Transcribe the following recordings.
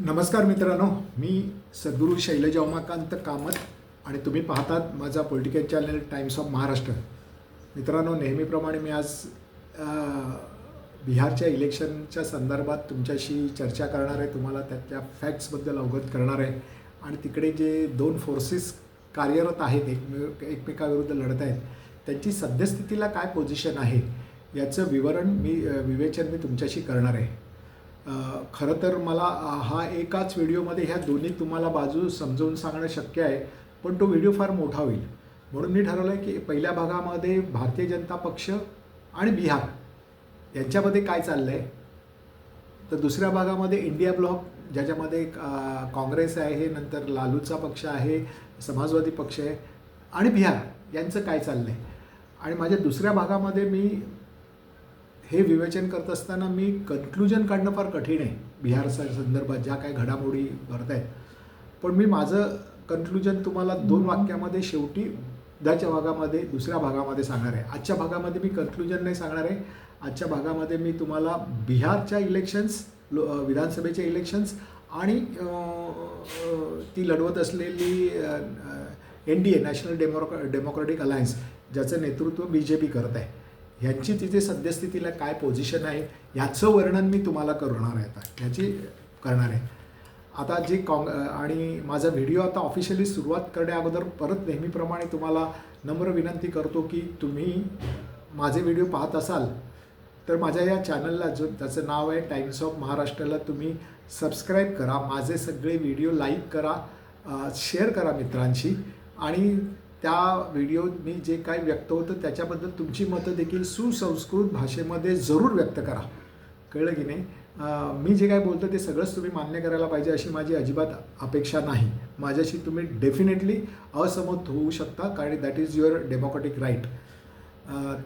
नमस्कार मित्रांनो मी सद्गुरू शैलजा उमाकांत कामत आणि तुम्ही पाहतात माझा political channel Times of Maharashtra मित्रांनो नेहमीप्रमाणे मी आज बिहारच्या इलेक्शनच्या संदर्भात तुमच्याशी चर्चा करणार आहे. तुम्हाला त्याच्या फॅक्ट्सबद्दल अवगत करणार आहे. आणि तिकडे जे दोन फोर्सेस कार्यरत आहेत एकमे एकमेकाविरुद्ध लढत आहेत त्यांची सद्यस्थितीला काय पोझिशन आहे याचं विवरण मी विवेचन मी तुमच्याशी करणार आहे. खरं तर मला हा एकाच व्हिडिओमध्ये ह्या दोन्ही तुम्हाला बाजू समजावून सांगणं शक्य आहे पण तो व्हिडिओ फार मोठा होईल. म्हणून मी ठरवलं आहे की पहिल्या भागामध्ये भारतीय जनता पक्ष आणि बिहार यांच्यामध्ये काय चाललं आहे तर दुसऱ्या भागामध्ये इंडिया ब्लॉक ज्याच्यामध्ये काँग्रेस आहे नंतर लालूचा पक्ष आहे समाजवादी पक्ष आहे आणि बिहार यांचं काय चाललं आहे आणि माझ्या दुसऱ्या भागामध्ये मी हे विवेचन करत असताना मी कन्क्लुजन काढणं फार कठीण आहे. बिहारच्या संदर्भात ज्या काही घडामोडी घडत आहेत पण मी माझं कन्क्लुजन तुम्हाला दोन वाक्यामध्ये शेवटी उद्याच्या भागामध्ये दुसऱ्या भागामध्ये सांगणार आहे. आजच्या भागामध्ये मी कन्क्लुजन नाही सांगणार आहे. आजच्या भागामध्ये मी तुम्हाला बिहारच्या इलेक्शन्स लो अ, विधानसभेचे इलेक्शन्स आणि ती लढवत असलेली N D A national demo democratic alliance ज्याचं नेतृत्व बी जे पी करत आहे. ह्यांची तिथे सद्यस्थितीला काय पोझिशन आहे ह्याचं वर्णन मी तुम्हाला करणार आहे आता. ह्याची करणार आहे. आता जे काँग आणि माझा व्हिडिओ आता ऑफिशियली सुरुवात करण्या अगोदर परत नेहमीप्रमाणे तुम्हाला नम्र विनंती करतो की तुम्ही माझे व्हिडिओ पाहत असाल तर माझ्या या चॅनलला जो त्याचं नाव आहे टाइम्स ऑफ महाराष्ट्राला तुम्ही सबस्क्राईब करा. माझे सगळे व्हिडिओ लाईक करा शेअर करा मित्रांशी. आणि त्या व्हिडिओ मी जे काय व्यक्त होतं त्याच्याबद्दल तुमची मतं देखील सुसंस्कृत भाषेमध्ये जरूर व्यक्त करा. कळलं की नाही? मी जे काय बोलतो ते सगळंच तुम्ही मान्य करायला पाहिजे अशी माझी अजिबात अपेक्षा नाही. माझ्याशी तुम्ही डेफिनेटली असमत होऊ शकता कारण that is your democratic right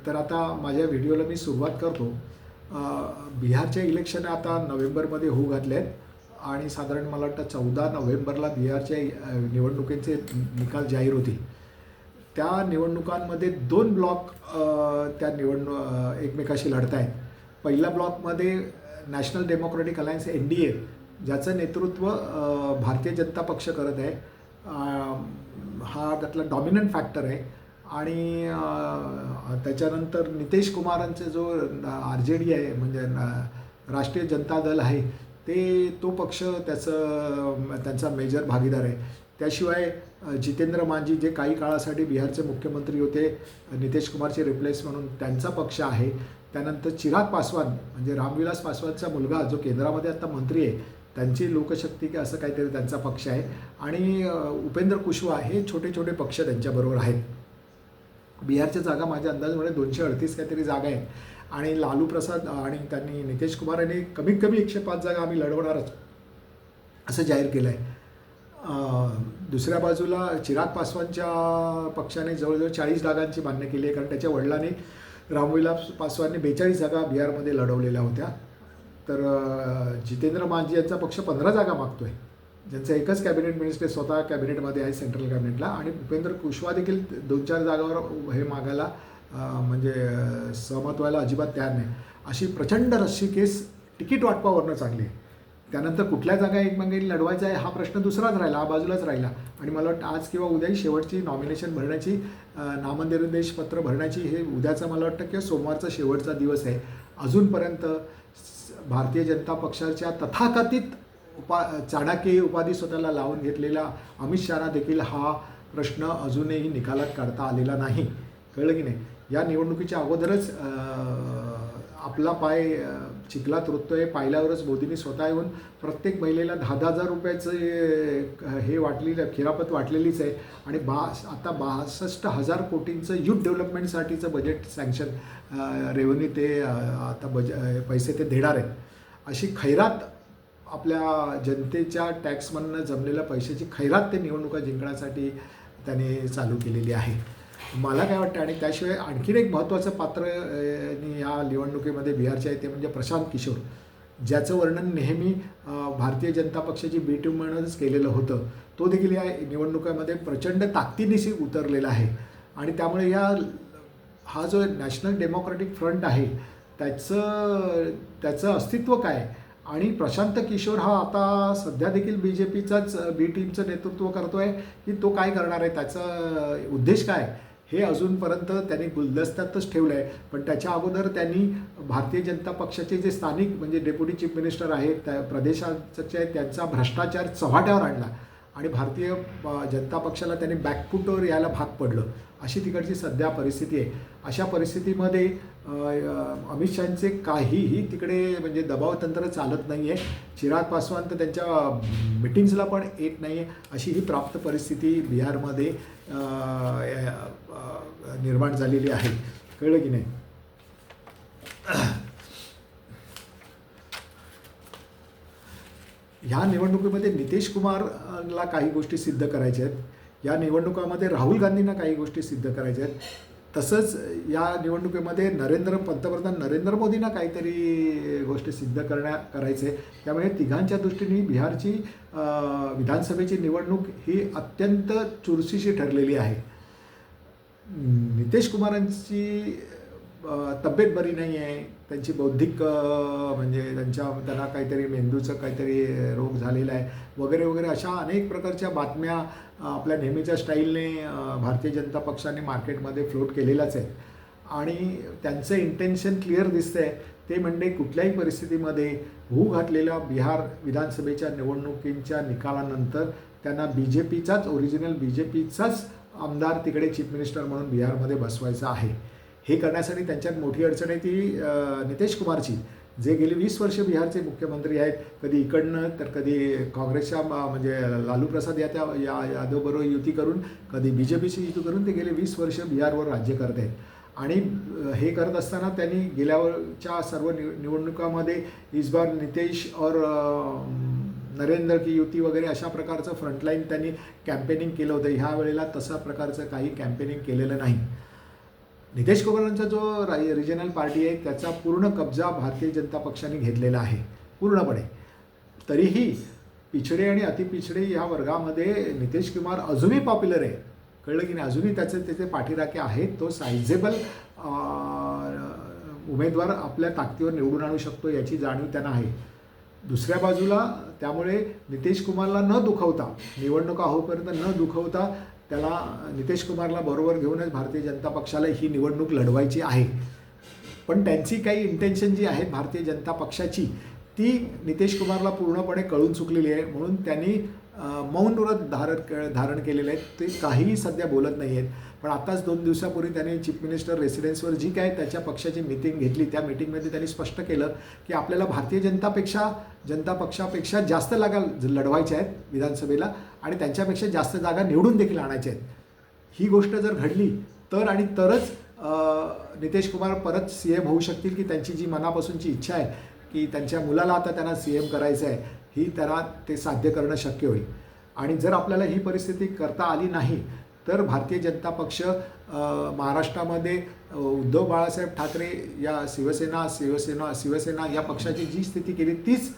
तर आता माझ्या व्हिडिओला मी सुरुवात करतो. बिहारच्या बिहारचे इलेक्शन आता नोव्हेंबरमध्ये होऊ घातले आहेत आणि साधारण मला वाटतं चौदा नोव्हेंबरला बिहारच्या निवडणुकीचे निकाल जाहीर होतील. त्या निवडणुकांमध्ये दोन ब्लॉक त्या निवडणू एकमेकाशी लढत आहेत पहिल्या ब्लॉकमध्ये national democratic alliance N D A ज्याचं नेतृत्व भारतीय जनता पक्ष करत आहे. हा त्यातला डॉमिनंट फॅक्टर आहे. आणि त्याच्यानंतर नितेश कुमारांचे जो आर जे डी आहे म्हणजे राष्ट्रीय जनता दल आहे ते तो पक्ष त्याचं त्यांचा मेजर भागीदार आहे. त्याशिवाय जितेंद्र मांझी जे काही काळासाठी बिहारचे मुख्यमंत्री होते नितेश कुमारचे रिप्लेस म्हणून त्यांचा पक्ष आहे. त्यानंतर चिराग पासवान म्हणजे रामविलास पासवानचा मुलगा जो केंद्रामध्ये आता मंत्री आहे त्यांची लोकशक्ती की असं काहीतरी त्यांचा पक्ष आहे. आणि उपेंद्र कुशवा हे छोटे छोटे पक्ष त्यांच्याबरोबर आहेत. बिहारच्या जागा माझ्या अंदाजमध्ये दोनशे अडतीस काहीतरी जागा आहेत. आणि लालू प्रसाद आणि त्यांनी नितेश कुमार यांनी कमीत कमी एकशे पाच जागा आम्ही लढवणारच असं जाहीर केलं आहे दुसऱ्या बाजूला चिराग पासवानच्या पक्षाने जवळजवळ चाळीस जागांची मान्य केली आहे. कारण त्याच्या वडिलांनी रामविलास पासवानने बेचाळीस जागा बिहारमध्ये लढवलेल्या होत्या. तर जितेंद्र मांझी यांचा पक्ष पंधरा जागा मागतो आहे ज्यांचं एकच कॅबिनेट मिनिस्टर स्वतः कॅबिनेटमध्ये आहे सेंट्रल कॅबिनेटला. आणि उपेंद्र कुशवा देखील दोन चार जागावर हे मागायला म्हणजे सहमत व्हायला अजिबात तयार नाही. अशी प्रचंड रस्सी केस तिकीट वाटपावरनं चांगली आहे. त्यानंतर कुठल्या जागा एकमेकांनी लढवायचा आहे हा प्रश्न दुसराच राहिला हा बाजूलाच राहिला. आणि मला वाटतं आज किंवा उद्या शेवटची नॉमिनेशन भरण्याची अं, नामनिर्देश पत्र भरण्याची हे उद्याचा मला वाटतं किंवा सोमवारचा शेवटचा दिवस आहे. अजूनपर्यंत स- भारतीय जनता पक्षाच्या तथाकथित उपा चाणक्य उपाधी स्वतःला लावून घेतलेला अमित शहाना देखील हा प्रश्न अजूनही निकालात काढता आलेला नाही. कळलं की नाही? या निवडणुकीच्या अगोदरच आपला पाय चिखलात रोततोय पाहिल्यावरच मोदींनी स्वतः येऊन प्रत्येक महिलेला दहा दहा हजार रुपयाचं हे वाटलेलं खिरापत वाटलेलीच आहे. आणि बा आता बासष्ट हजार कोटींचं युथ डेव्हलपमेंटसाठीचं बजेट सँक्शन रेव्हन्यू ते आता बज पैसे ते देणार आहेत. अशी खैरात आपल्या जनतेच्या टॅक्समधनं जमलेल्या पैशाची खैरात ते निवडणुका जिंकण्यासाठी त्याने चालू केलेली आहे. मला काय वाटतं आणि त्याशिवाय आणखीन एक महत्त्वाचं पात्र या निवडणुकीमध्ये बिहारचे आहे ते म्हणजे प्रशांत किशोर ज्याचं वर्णन नेहमी भारतीय जनता पक्षाची बी टीम म्हणूनच केलेलं होतं. तो देखील या निवडणुकामध्ये प्रचंड ताकदीनिशी उतरलेला आहे. आणि त्यामुळे या हा जो नॅशनल डेमोक्रॅटिक फ्रंट आहे त्याचं त्याचं अस्तित्व काय? आणि प्रशांत किशोर हा आता सध्या देखील बी जे पीचाच बी टीमचं नेतृत्व करतो आहे की तो काय करणार आहे? त्याचा उद्देश काय? हे अजूनपर्यंत त्यांनी गुलदस्त्यातच ठेवलं आहे पण त्याच्या अगोदर त्यांनी भारतीय जनता पक्षाचे जे स्थानिक म्हणजे डेप्युटी चीफ मिनिस्टर आहेत त्या प्रदेशाचे त्यांचा भ्रष्टाचार चव्हाट्यावर आणला. आणि भारतीय जनता पक्षाला त्यांनी बॅकफुटवर यायला भाग पडलं. अशी तिकडची सध्या परिस्थिती आहे. अशा परिस्थितीमध्ये अमित शहांचे काहीही तिकडे म्हणजे दबाव तंत्र चालत नाही आहे चिराग पासवान तर त्यांच्या मिटिंग्सला पण येत नाही आहे अशी ही प्राप्त परिस्थिती बिहारमध्ये निर्माण झालेली आहे. कळलं की नाही? ह्या निवडणुकीमध्ये नितेश कुमारला काही गोष्टी सिद्ध करायच्या आहेत. या निवडणुकामध्ये राहुल गांधींना काही गोष्टी सिद्ध करायच्या आहेत. तसंच या निवडणुकीमध्ये नरेंद्र पंतप्रधान नरेंद्र मोदींना काहीतरी गोष्टी सिद्ध करण्या करायचे. त्यामुळे तिघांच्या दृष्टीने बिहारची विधानसभेची निवडणूक ही अत्यंत चुरशीशी ठरलेली आहे. नितेश कुमारांची तब्येत बरी नाही आहे त्यांची बौद्धिक म्हणजे त्यांच्या त्यांना काहीतरी मेंदूचं काहीतरी रोग झालेला आहे. वगैरे वगैरे अशा अनेक प्रकारच्या बातम्या आपल्या नेहमीच्या स्टाईलने भारतीय जनता पक्षाने मार्केटमध्ये फ्लोट केलेल्याच आहे. आणि त्यांचं इंटेन्शन क्लिअर दिसतंय. ते म्हणजे कुठल्याही परिस्थितीमध्ये होऊ घातलेल्या बिहार विधानसभेच्या निवडणुकींच्या निकालानंतर त्यांना B J पीचाच original B J पीचाच आमदार तिकडे चीफ मिनिस्टर म्हणून बिहारमध्ये बसवायचा आहे. हे करण्यासाठी त्यांच्यात मोठी अडचण आहे ती नितेश कुमारची जे गेली वीस वर्ष बिहारचे मुख्यमंत्री आहेत. कधी इकडनं तर कधी काँग्रेसच्या म्हणजे लालू प्रसाद या त्या या यादवबरोबर युती करून कधी बी जे पीशी युती करून ते गेले वीस वर्ष बिहारवर राज्य करत आहेत. आणि हे करत असताना त्यांनी गेल्यावरच्या सर्व निव निवडणुकामध्ये इस बार नितेश और नरेंद्र की युती वगैरे अशा प्रकारचं फ्रंटलाईन त्यांनी कॅम्पेनिंग केलं होतं. ह्या वेळेला तशा प्रकारचं काही कॅम्पेनिंग केलेलं नाही. नितेश कुमारांचा जो रा- रिजनल पार्टी आहे त्याचा पूर्ण कब्जा भारतीय जनता पक्षाने घेतलेला आहे. पूर्णपणे. तरीही पिछडे आणि अतिपिछडे या वर्गामध्ये नितेश कुमार अजूनही पॉप्युलर आहे. कळलं की नाही? अजूनही त्याचे त्याचे पाठीराखे आहेत. तो सायझेबल उमेदवार आपल्या ताकदीवर निवडून आणू शकतो याची जाणीव त्यांना आहे. दुसऱ्या बाजूला त्यामुळे नितेश कुमारला न दुखवता निवडणुका होईपर्यंत न दुखवता त्याला नितेश कुमारला बरोबर घेऊनच भारतीय जनता पक्षाला ही निवडणूक लढवायची आहे. पण त्यांची काही इंटेन्शन जी आहेत भारतीय जनता पक्षाची ती नितेश कुमारला पूर्णपणे कळून चुकलेली आहे. म्हणून त्यांनी मौन व्रत धारण धारण केलेले आहेत. ते काहीही सध्या बोलत नाही आहेत पण आताच दोन दिवसापूर्वी त्यांनी चीफ मिनिस्टर रेसिडेन्सवर जी काय त्याच्या पक्षाची मिटिंग घेतली त्या मिटिंगमध्ये त्यांनी स्पष्ट केलं की आपल्याला भारतीय जनतापेक्षा जनता पक्षापेक्षा जास्त जागा लढवायच्या आहेत विधानसभेला आणि त्यांच्यापेक्षा जास्त जागा निवडून देखील आणायच्या आहेत. ही गोष्ट जर घडली तर आणि तरच नितेश कुमार परत सी एम होऊ शकतील की त्यांची जी मनापासूनची इच्छा आहे की त्यांच्या मुलाला आता त्यांना सी एम करायचं आहे ही त्यांना ते साध्य करणं शक्य होईल. आणि जर आपल्याला ही परिस्थिती करता आली नाही तर भारतीय जनता पक्ष महाराष्ट्रामध्ये उद्धव बाळासाहेब ठाकरे या शिवसेना शिवसेना शिवसेना या पक्षाची जी स्थिती केली तीच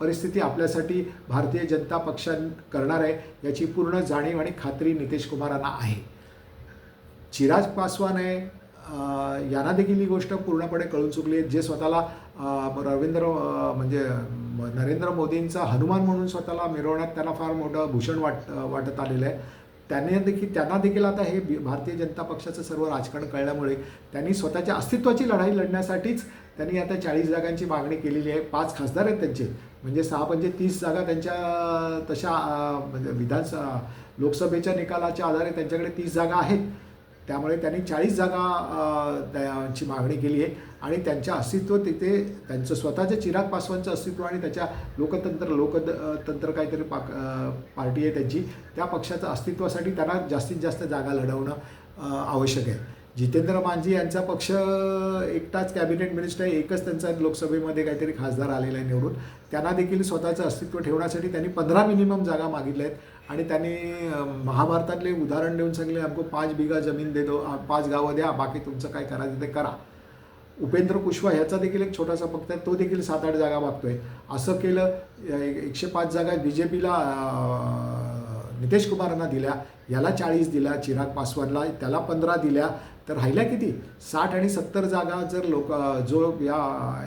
परिस्थिती आपल्यासाठी भारतीय जनता पक्ष करणार आहे याची पूर्ण जाणीव आणि खात्री नितेश कुमारांना आहे. चिराज पासवान आहे यांना देखील ही गोष्ट पूर्णपणे कळून चुकली आहे. जे स्वतःला रवींद्र म्हणजे नरेंद्र मोदींचा हनुमान म्हणून स्वतःला मिरवण्यात त्यांना फार मोठं भूषण वाट वाटत आलेलं आहे. त्याने देखील त्यांना देखील आता हे भारतीय जनता पक्षाचं सर्व राजकारण कळल्यामुळे त्यांनी स्वतःच्या अस्तित्वाची लढाई लढण्यासाठीच त्यांनी आता चाळीस जागांची मागणी केलेली आहे. पाच खासदार आहेत त्यांचे. म्हणजे सहा पंचे तीस जागा त्यांच्या तशा म्हणजे विधानसभा लोकसभेच्या निकालाच्या आधारे त्यांच्याकडे तीस जागा आहेत. त्यामुळे त्यांनी चाळीस जागा त्याची त्यांची मागणी केली आहे. आणि त्यांच्या अस्तित्व तिथे त्यांचं स्वतःचं चिराग पासवानचं अस्तित्व आणि त्याच्या लोकतंत्र लोकतंत्र काहीतरी पाक पार्टी आहे त्यांची त्या पक्षाचं अस्तित्वासाठी त्यांना जास्तीत जास्त जागा लढवणं आवश्यक आहे. जितेंद्र मांझी यांचा पक्ष एकटाच कॅबिनेट मिनिस्टर आहे एकच त्यांचा लोकसभेमध्ये काहीतरी खासदार आलेला आहे निवडून. त्यांना देखील स्वतःचं अस्तित्व ठेवण्यासाठी त्यांनी पंधरा मिनिमम जागा मागितल्या आहेत. आणि त्यांनी महाभारतातले उदाहरण देऊन सांगले आमको पाच बिघा जमीन दे दो पाच गावं द्या बाकी तुमचं काय करायचं ते करा. उपेंद्र कुशवा ह्याचा देखील एक छोटासा पक्ष आहे तो देखील सात आठ जागा मागतोय. असं केलं एकशे पाच जागा बी जे पीला नितेश कुमारांना दिल्या याला चाळीस दिल्या चिराग पासवानला त्याला पंधरा दिल्या तर राहिल्या किती? साठ आणि सत्तर जागा जर लोक जो या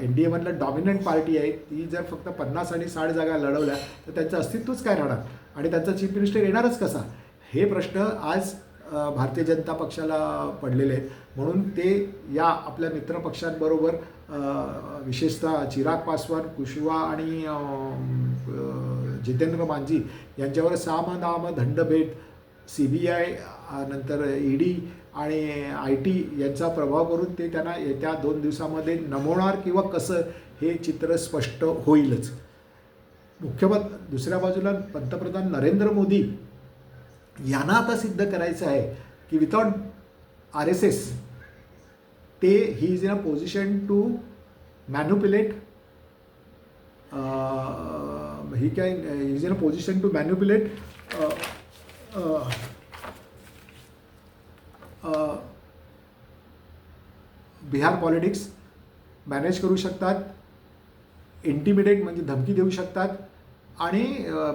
एन डी एमधलं डॉमिनंट पार्टी आहे ती जर फक्त पन्नास आणि साठ जागा लढवल्या तर त्यांचं अस्तित्वच काय राहणार? आणि त्यांचा चीफ मिनिस्टर येणारच कसा? हे प्रश्न आज भारतीय जनता पक्षाला पडलेले आहेत. म्हणून ते या आपल्या मित्रपक्षांबरोबर विशेषतः चिराग पासवान कुशवा आणि जितेंद्र मांझी यांच्यावर साम दाम दंडभेद सी बी आय नंतर ई डी आणि आय टी यांचा प्रभाव करून ते त्यांना येत्या दोन दिवसामध्ये नमवणार किंवा कसं हे चित्र स्पष्ट होईलच. मुख्यमंत्री दुसऱ्या बाजूला पंतप्रधान नरेंद्र मोदी यांना आता सिद्ध करायचं आहे की विथआउट आर एस एस ते he is in a position to manipulate he can is in a position to manipulate Bihar politics manage करू शकतात इंटिमिडेट म्हणजे धमकी देऊ शकतात आणि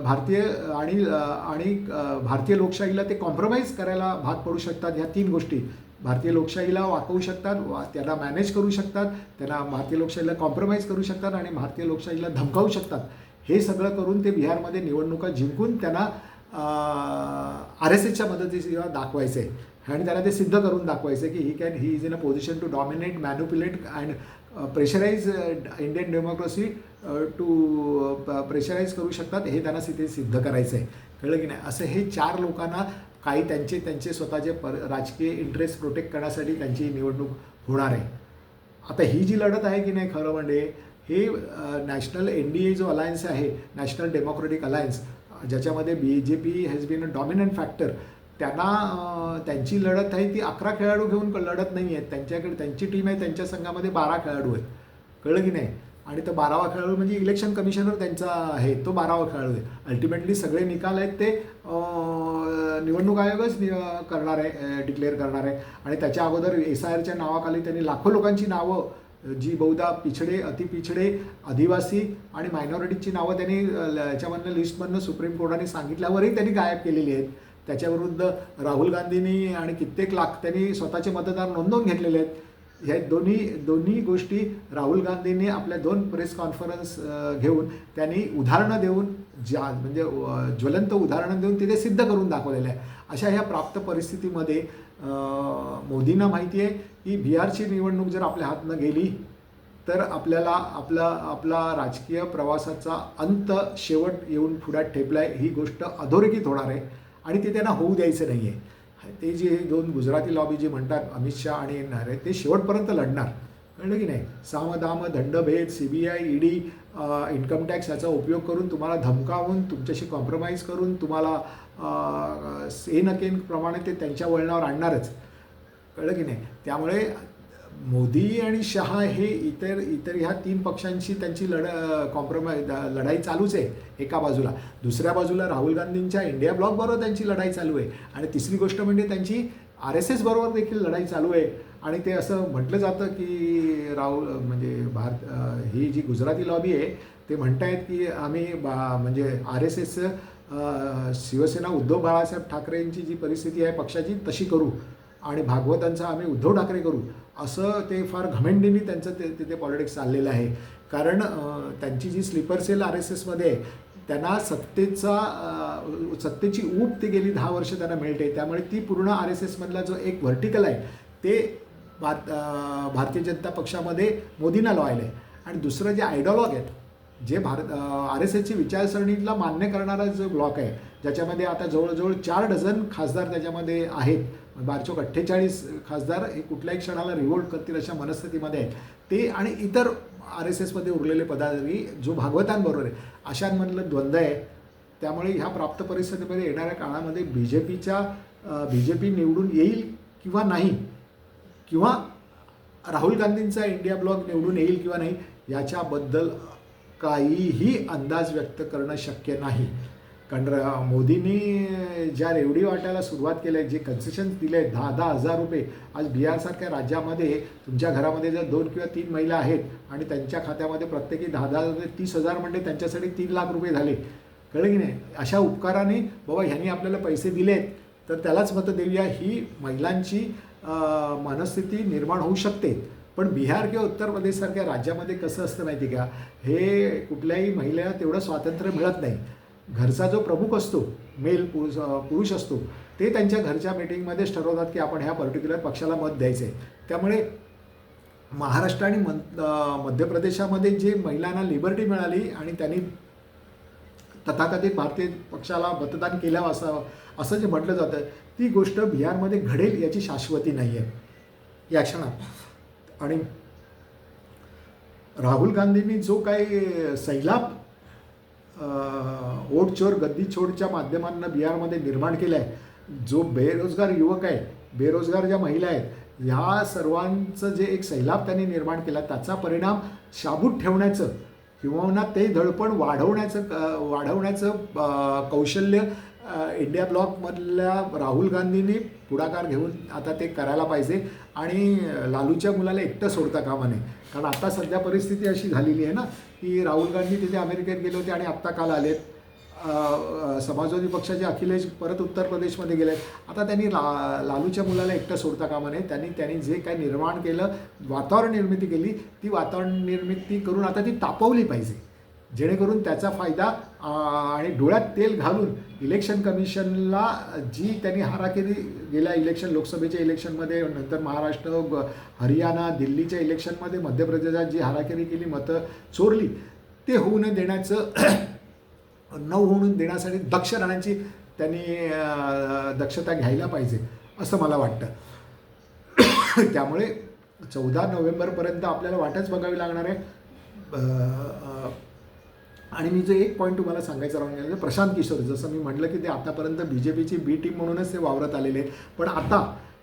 भारतीय आणि आणि भारतीय लोकशाहीला ते कॉम्प्रोमाइज करायला भाग पडू शकतात. ह्या तीन गोष्टी. भारतीय लोकशाहीला वाकवू शकतात वा त्याला मॅनेज करू शकतात त्यांना भारतीय लोकशाहीला कॉम्प्रोमाइज करू शकतात आणि भारतीय लोकशाहीला धमकावू शकतात. हे सगळं करून ते बिहारमध्ये निवडणुका जिंकून त्यांना आर एस एसच्या मदतीशिवाय दाखवायचं आहे आणि त्याला ते सिद्ध करून दाखवायचं की he can he is in a position to dominate manipulate and pressurise Indian democracy to pressurise करू शकतात. हे त्यांना तिथे सिद्ध करायचं आहे कळलं की नाही? असं हे चार लोकांना काही त्यांचे त्यांचे स्वतःचे पर राजकीय इंटरेस्ट प्रोटेक्ट करण्यासाठी त्यांची निवडणूक होणार आहे. आता ही जी लढत आहे की नाही खरं म्हणजे हे नॅशनल एन डी ए जो अलायन्स आहे नॅशनल डेमोक्रेटिक अलायन्स ज्याच्यामध्ये B J P has been a dominant factor त्यांना त्यांची लढत आहे ती अकरा खेळाडू घेऊन लढत नाही आहेत. त्यांच्याकडे त्यांची टीम आहे त्यांच्या संघामध्ये बारा खेळाडू आहेत. कळलं की नाही? आणि तो बारावा खेळाडू म्हणजे इलेक्शन कमिशनर त्यांचा आहे तो बारावा खेळाडू आहे. अल्टिमेटली सगळे निकाल आहेत ते निवडणूक आयोगच नि- करणार आहे डिक्लेअर करणार आहे. आणि त्याच्या अगोदर एस आय आरच्या नावाखाली त्यांनी लाखो लोकांची नावं जी बहुधा पिछडे अतिपिछडे आदिवासी आणि मायनॉरिटीची नावं त्यांनी ल- याच्यामधनं लिस्टमधनं सुप्रीम कोर्टाने सांगितल्यावरही त्यांनी गायब केलेली आहेत. त्याच्याविरुद्ध राहुल गांधींनी आणि कित्येक लाख त्यांनी स्वतःचे मतदार नोंदवून घेतलेले आहेत. ह्या दोन्ही दोन्ही गोष्टी राहुल गांधींनी आपल्या दोन प्रेस कॉन्फरन्स घेऊन त्यांनी उदाहरणं देऊन ज्या म्हणजे ज्वलंत उदाहरणं देऊन तिथे सिद्ध करून दाखवलेलं आहे अशा ह्या प्राप्त परिस्थितीमध्ये मोदींना माहिती आहे की बिहारची निवडणूक जर आपल्या हातनं गेली तर आपल्याला आपला आपला राजकीय प्रवासाचा अंत शेवट येऊन पुढ्यात ठेपला आहे ही गोष्ट अधोरेखित होणार आहे. आणि ते त्यांना होऊ द्यायचं नाही आहे ते जे दोन गुजराती लॉबी जे म्हणतात अमित शहा आणि नारे ते शेवटपर्यंत लढणार. कळलं की नाही? सामदाम दंडभेद C B I ED income tax याचा उपयोग करून तुम्हाला धमकावून तुमच्याशी कॉम्प्रोमाइज करून तुम्हाला सेन अकेन प्रमाणे ते त्यांच्या वळणावर आणणारच. कळलं की नाही? त्यामुळे मोदी आणि शहा हे इतर इतर ह्या तीन पक्षांशी त्यांची लढ कॉम्प्रोमाइ लढाई चालूच आहे एका बाजूला. दुसऱ्या बाजूला राहुल गांधींच्या इंडिया ब्लॉकबरोबर त्यांची लढाई चालू आहे. आणि तिसरी गोष्ट म्हणजे त्यांची आर एस एस बरोबर देखील लढाई चालू आहे. आणि ते असं म्हटलं जातं की राहुल म्हणजे भारत ही जी गुजराती लॉबी आहे ते म्हणतायत की आम्ही बा म्हणजे R S S Shivsena Uddhav Balasaheb ठाकरेंची जी परिस्थिती आहे पक्षाची तशी करू. आणि भागवतांचा आम्ही उद्धव ठाकरे करू. असं ते फार घमेंडीने त्यांचं ते तिथे पॉलिटिक्स चाललेलं आहे. कारण त्यांची जी स्लीपर सेल आर एस एसमध्ये आहे त्यांना सत्तेचा सत्तेची ऊब ती गेली दहा वर्ष त्यांना मिळते. त्यामुळे ती पूर्ण आर एस एसमधला जो एक व्हर्टिकल आहे ते भार भारतीय जनता पक्षामध्ये मोदींना लावायला आहे. आणि दुसरं जे आयडॉलॉग आहेत जे भारत आर एस एसची विचारसरणीला मान्य करणारा जो ब्लॉक आहे ज्याच्यामध्ये आता जवळजवळ चार डझन खासदार त्याच्यामध्ये आहेत. बारचोक अठ्ठेचाळीस खासदार हे कुठल्याही क्षणाला रिवोल्ट करतील अशा मनस्थितीमध्ये आहेत. ते आणि इतर आर एस एसमध्ये उरलेले पदाधिकारी जो भागवतांबरोबर आहे अशांमधलं द्वंद्व आहे. त्यामुळे ह्या प्राप्त परिस्थितीमध्ये येणाऱ्या काळामध्ये बी जे पीच्या बी जे पी निवडून येईल किंवा नाही किंवा राहुल गांधींचा इंडिया ब्लॉक निवडून येईल किंवा नाही याच्याबद्दल काहीही अंदाज व्यक्त करणं शक्य नाही. कारण मोदींनी ज्या रेवडी वाटायला सुरुवात केली आहे जे कन्सेशन दिले आहेत दहा दहा हजार रुपये आज बिहारसारख्या राज्यामध्ये तुमच्या घरामध्ये जर दोन किंवा तीन महिला आहेत आणि त्यांच्या खात्यामध्ये प्रत्येकी दहा दहा हजार तीस हजार म्हणजे त्यांच्यासाठी तीन लाख रुपये झाले. कळलं की नाही? अशा उपकाराने बाबा ह्यांनी आपल्याला पैसे दिलेत तर त्यालाच मतं देऊया. ही महिलांची मनस्थिती निर्माण होऊ शकते. पण बिहार किंवा उत्तर प्रदेशसारख्या राज्यामध्ये कसं असतं माहिती का? हे कुठल्याही महिलेला तेवढं स्वातंत्र्य मिळत नाही. घरचा जो प्रमुख असतो मेल पुरुष पुरुष असतो ते त्यांच्या घरच्या मीटिंगमध्येच ठरवतात की आपण ह्या पर्टिक्युलर पक्षाला मत द्यायचं आहे त्यामुळे महाराष्ट्र आणि मन मध्य प्रदेशामध्ये जे महिलांना लिबर्टी मिळाली आणि त्यांनी तथाकथित भारतीय पक्षाला मतदान केलं असावं असं जे म्हटलं जातं ती गोष्ट बिहारमध्ये घडेल याची शाश्वती नाही आहे या क्षणात. आणि राहुल गांधींनी जो काही सैलाब अं, ओट चोर गद्दी माध्यमांना बिहारमध्ये निर्माण केला आहे जो बेरोजगार युवक आहे बेरोजगार ज्या महिला आहेत ह्या सर्वांचं जे एक सैलाब त्यांनी निर्माण केला त्याचा परिणाम शाबूत ठेवण्याचं किंवा ते दडपण वाढवण्याचं वाढवण्याचं कौशल्य इंडिया ब्लॉकमधल्या राहुल गांधींनी पुढाकार घेऊन आता ते करायला पाहिजे. आणि लालूच्या मुलाला एकटं सोडता कामा नये. कारण आता सध्या परिस्थिती अशी झालेली आहे ना की राहुल गांधी तिथे अमेरिकेत गेले होते आणि आत्ता काल आलेत. समाजवादी पक्षाचे अखिलेश परत उत्तर प्रदेशमध्ये गेले आता त्यांनी ला लालूच्या मुलाला एकटं सोडता कामा नये. त्यांनी त्यांनी जे काही निर्माण केलं वातावरण निर्मिती केली ती वातावरण निर्मिती करून आता ती तापवली पाहिजे. जेणेकरून त्याचा फायदा आणि डोळ्यात तेल घालून इलेक्शन कमिशनला जी त्यांनी हाराकिरी गेल्या इलेक्शन लोकसभेच्या इलेक्शनमध्ये नंतर महाराष्ट्र हरियाणा दिल्लीच्या इलेक्शनमध्ये मध्य प्रदेशात जी हाराखेरी केली मतं चोरली ते होऊ न देण्याचं न होऊन देण्यासाठी दक्ष राहण्याची त्यांनी दक्षता घ्यायला पाहिजे असं मला वाटतं. त्यामुळे चौदा नोव्हेंबरपर्यंत आपल्याला वाटच बघावी लागणार आहे. आणि मी जे एक पॉईंट तुम्हाला सांगायचं राहून गेलं प्रशांत किशोर जसं मी म्हटलं की ते आतापर्यंत बी जे पीची बी टीम म्हणूनच ते वावरत आलेले आहेत. पण आता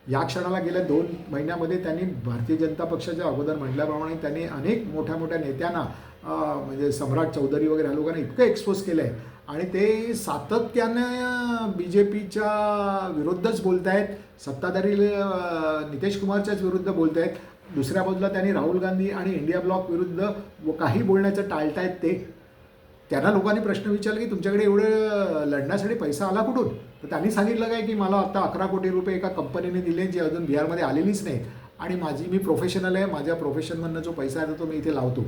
या क्षणाला गेल्या दोन महिन्यामध्ये त्यांनी भारतीय जनता पक्षाच्या अगोदर म्हटल्याप्रमाणे त्यांनी अनेक मोठ्या मोठ्या नेत्यांना म्हणजे सम्राट चौधरी वगैरे ह्या लोकांना इतकं एक्सपोज केलं आहे आणि ते सातत्यानं बी जे पीच्या विरुद्धच बोलत आहेत सत्ताधारी नितेश कुमारच्याच विरुद्ध बोलत आहेत दुसऱ्या बाजूला त्यांनी राहुल गांधी आणि इंडिया ब्लॉक विरुद्ध व काही बोलण्याचं टाळतायत ते. त्यांना लोकांनी प्रश्न विचारला की तुमच्याकडे एवढं लढण्यासाठी पैसा आला कुठून? तर त्यांनी सांगितलं काय की मला आता अकरा कोटी रुपये एका कंपनीने दिले जे अजून बिहारमध्ये आलेलीच नाहीत आणि माझी मी प्रोफेशनल आहे माझ्या प्रोफेशनमधनं जो पैसा आहे तो मी इथे लावतो.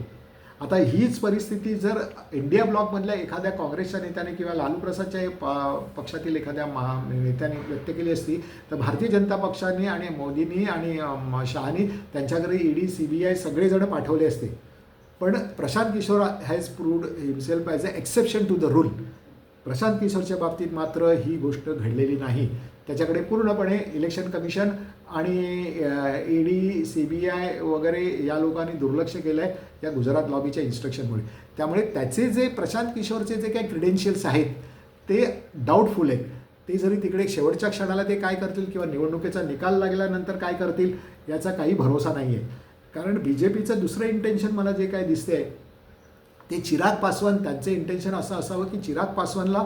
आता हीच परिस्थिती जर इंडिया ब्लॉकमधल्या एखाद्या काँग्रेसच्या नेत्याने किंवा लालू प्रसादच्या प- पक्षातील एखाद्या महा नेत्याने व्यक्त केली असती तर भारतीय जनता पक्षाने आणि मोदींनी आणि शहानी त्यांच्याकडे ईडी सी बी आय सगळेजण पाठवले असते. पण Prashant Kishor has proved himself as a exception to the rule Prashant किशोरच्या बाबतीत मात्र ही गोष्ट घडलेली नाही. त्याच्याकडे पूर्णपणे इलेक्शन कमिशन आणि E D C B I वगैरे या लोकांनी दुर्लक्ष केलं आहे या गुजरात लॉबीच्या इन्स्ट्रक्शनमुळे त्यामुळे त्याचे जे प्रशांत किशोरचे जे काही क्रिडेन्शियल्स आहेत ते डाऊटफुल आहेत. ते जरी तिकडे शेवटच्या क्षणाला ते काय करतील किंवा निवडणुकीचा निकाल लागल्यानंतर काय करतील याचा काही भरोसा नाही आहे कारण बी जे पीचं दुसरं इंटेन्शन मला जे काय दिसते ते चिराग पासवान त्यांचं इंटेन्शन असं असावं की चिराग पासवानला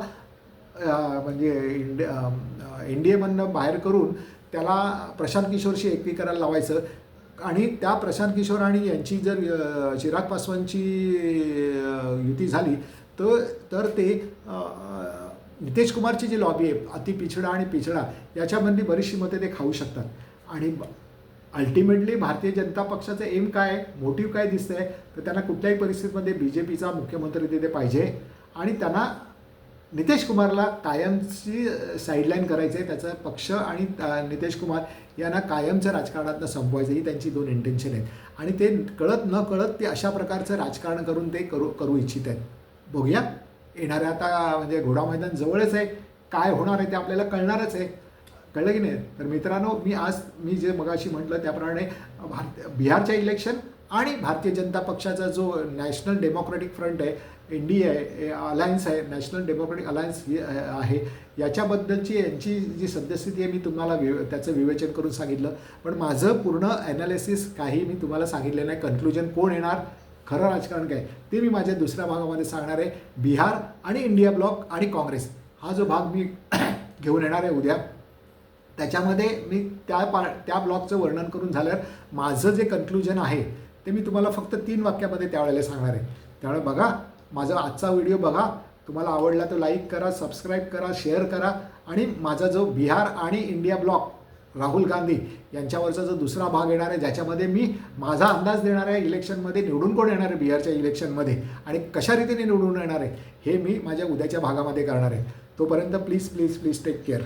म्हणजे इंड एन डी एमधनं बाहेर करून त्याला प्रशांत किशोरशी एकवी करायला लावायचं. आणि त्या प्रशांत किशोर आणि यांची जर चिराग पासवानची युती झाली तर तर ते नितेश कुमारची जी लॉबी आहे अति पिछडा आणि पिछडा याच्यामधली बरीचशी मते ते खाऊ शकतात. आणि अल्टिमेटली भारतीय जनता पक्षाचं एम काय? आहे मोटिव्ह काय दिसतंय? तर त्यांना कुठल्याही परिस्थितीमध्ये बी जे पीचा मुख्यमंत्री तिथे पाहिजे. आणि त्यांना नितेश कुमारला कायमची साईडलाईन करायचं आहे त्याचा पक्ष आणि नितेश कुमार यांना कायमचं राजकारणातनं संपवायचं. ही त्यांची दोन इंटेन्शन आहेत. आणि ते कळत न कळत ते अशा प्रकारचं राजकारण करून ते करू करू इच्छित आहेत. बघूया. येणाऱ्या आता म्हणजे घोडा मैदान जवळच आहे. काय होणार आहे ते आपल्याला कळणारच आहे. कळलं की नाही? तर मित्रांनो मी आज मी जे मगाशी म्हटलं त्याप्रमाणे भारत बिहारच्या इलेक्शन आणि भारतीय जनता पक्षाचा जो नॅशनल डेमोक्रॅटिक फ्रंट आहे एन डी आहे अलायन्स आहे नॅशनल डेमोक्रेटिक अलायन्स ही आहे याच्याबद्दलची यांची जी सद्यस्थिती आहे मी तुम्हाला विव त्याचं विवेचन करून सांगितलं. पण माझं पूर्ण ॲनालिसिस काही मी तुम्हाला सांगितलं नाही. कन्क्लुजन कोण येणार? खरं राजकारण काय? ते मी माझ्या दुसऱ्या भागामध्ये सांगणार आहे. बिहार आणि इंडिया ब्लॉक आणि काँग्रेस. हा जो भाग मी घेऊन येणार आहे उद्या. त्याच्यामध्ये मी त्या पा त्या ब्लॉगचं वर्णन करून झाल्यावर माझं जे कन्क्लुजन आहे ते मी तुम्हाला फक्त तीन वाक्यामध्ये त्यावेळेला सांगणार आहे. त्यामुळे बघा माझा आजचा व्हिडिओ बघा. तुम्हाला आवडला तर लाईक करा सबस्क्राईब करा शेअर करा. आणि माझा जो बिहार आणि इंडिया ब्लॉक राहुल गांधी यांच्यावरचा जो दुसरा भाग येणार आहे ज्याच्यामध्ये मी माझा अंदाज देणार आहे इलेक्शनमध्ये निवडून कोण येणार आहे बिहारच्या इलेक्शनमध्ये आणि कशा रीतीने निवडून येणार आहे हे मी माझ्या उद्याच्या भागामध्ये करणार आहे. तोपर्यंत please please please take care